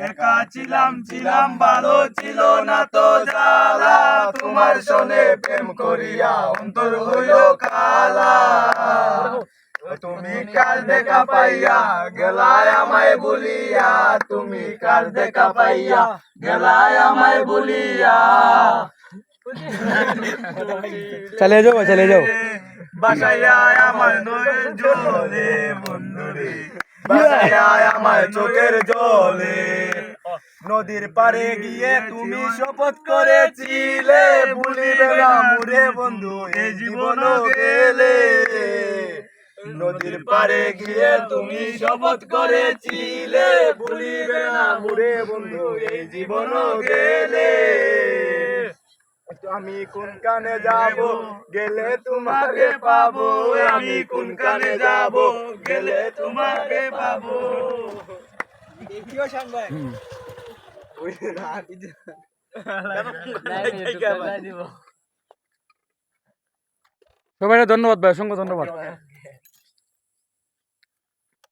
একা ছিলাম ছিলাম ভালো ছিল না তো জ্বালা। তোমার সনে প্রেম করিয়া অন্তর হইল কালা। তুমি কার দেখা পাইয়া গেলায় আমায় বলিয়া। তুমি কার দেখা পাইয়া গেলায় আমায় বলিয়া। চালিয়ে যাও চালিয়ে যাও। বাসাইয়া আমার নয় জলে বন্ধুরে। বাসাইয়া আমার চোখের জলে। নদীর পাড়ে গিয়ে তুমি শপথ করেছিলে। ভুলিবে না মুরে বন্ধু এই জীবন গেলে। নদীর পাড়ে গিয়ে তুমি শপথ করেছিলে। ভুলিবে না মুরে বন্ধু এই জীবন গেলে। আমি কোন কানে যাব? গেলে তোমাকে পাবো। আমি কোন কানে যাব? গেলে তোমাকে পাবো। সবাই ধন্যবাদ ভাই অসংখ্য ধন্যবাদ।